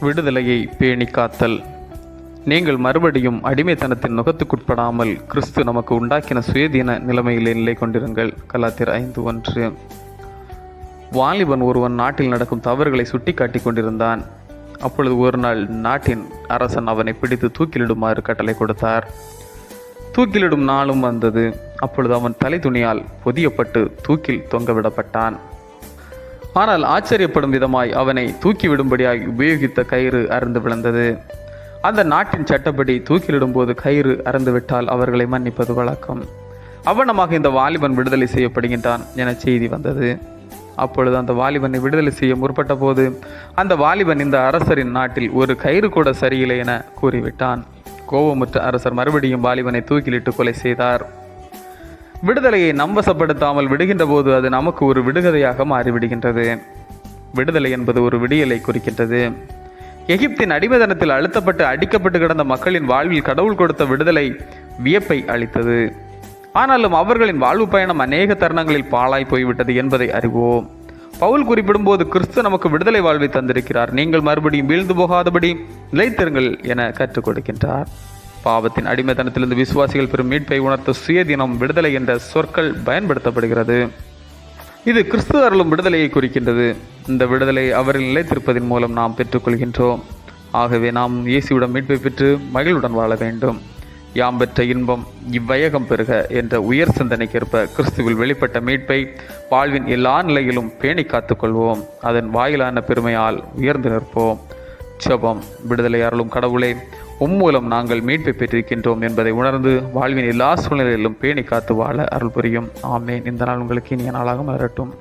விடுதலையை பேணி காத்தல். நீங்கள் மறுபடியும் அடிமைத்தனத்தின் நுகத்துக்குட்படாமல் கிறிஸ்து நமக்கு உண்டாக்கின சுயதீன நிலைமையிலே நிலை கொண்டிருங்கள். கலாத்திர ஐந்து ஒன்று. வாலிபன் ஒருவன் நாட்டில் நடக்கும் தவறுகளை சுட்டிக்காட்டி கொண்டிருந்தான். அப்பொழுது ஒரு நாள் நாட்டின் அரசன் அவனை பிடித்து தூக்கிலிடுமாறு கட்டளை கொடுத்தார். தூக்கிலிடும் நாளும் வந்தது. அப்பொழுது அவன் தலை துணியால் பொதியப்பட்டு தூக்கில் தொங்கவிடப்பட்டான். ஆனால் ஆச்சரியப்படும் விதமாய் அவனை தூக்கிவிடும்படியாய் உபயோகித்த கயிறு அறுந்து விழுந்தது. அந்த நாட்டின் சட்டப்படி தூக்கிலிடும்போது கயிறு அறந்துவிட்டால் அவர்களை மன்னிப்பது வழக்கம். அவனமாக இந்த வாலிபன் விடுதலை செய்யப்படுகின்றான் என செய்தி வந்தது. அப்பொழுது அந்த வாலிபனை விடுதலை செய்ய முற்பட்ட போது அந்த வாலிபன் இந்த அரசரின் நாட்டில் ஒரு கயிறு கூட சரியில்லை என கூறிவிட்டான். கோபமுற்ற அரசர் மறுபடியும் வாலிபனை தூக்கிலிட்டு கொலை செய்தார். விடுதலையை நம்பசப்படுத்தாமல் விடுகின்ற போது அது நமக்கு ஒரு விடுகதையாக மாறிவிடுகின்றது. விடுதலை என்பது ஒரு விடியலை குறிக்கின்றது. எகிப்தின் அடிமதனத்தில் அழுத்தப்பட்டு அடிக்கப்பட்டு கிடந்த மக்களின் வாழ்வில் கடவுள் கொடுத்த விடுதலை வியப்பை அளித்தது. ஆனாலும் அவர்களின் வாழ்வு பயணம் அநேக தருணங்களில் பாழாய் போய்விட்டது என்பதை அறிவோம். பவுல் குறிப்பிடும்போது கிறிஸ்து நமக்கு விடுதலை வாழ்வை தந்திருக்கிறார். நீங்கள் மறுபடியும் வீழ்ந்து போகாதபடி நிலைத்திருங்கள் என கற்றுக் கொடுக்கின்றார். பாவத்தின் அடிமைத்தனத்திலிருந்து விசுவாசிகள் பெறும் மீட்பை உணர்த்த சுயதினம் விடுதலை என்ற சொற்கள் பயன்படுத்தப்படுகிறது. இது கிறிஸ்துவ அருளும் விடுதலையை குறிக்கின்றது. இந்த விடுதலை அவரில் நிலைத்திருப்பதன் மூலம் நாம் பெற்றுக்கொள்கின்றோம். ஆகவே நாம் இயேசுவிடம் மீட்பை பெற்று மகிழ்வுடன் வாழ வேண்டும். யாம் பெற்ற இன்பம் இவ்வையகம் பெறுக என்ற உயர் சிந்தனைக்கேற்ப கிறிஸ்துவில் வெளிப்பட்ட மீட்பை வாழ்வின் எல்லா நிலையிலும் பேணி காத்துக்கொள்வோம். அதன் வாயிலான பெருமையால் உயர்ந்து நிற்போம். ஜபம் விடுதலை அருளும் கடவுளே உம்மூலம் நாங்கள் மீட்பை பெற்றிருக்கின்றோம் என்பதை உணர்ந்து வாழ்வின் எல்லா சூழ்நிலையிலும் பேணி காத்து வாழ அருள் புரியும். ஆமேன். இந்த நாள் உங்களுக்கு இனிய நாளாக மலரட்டும்.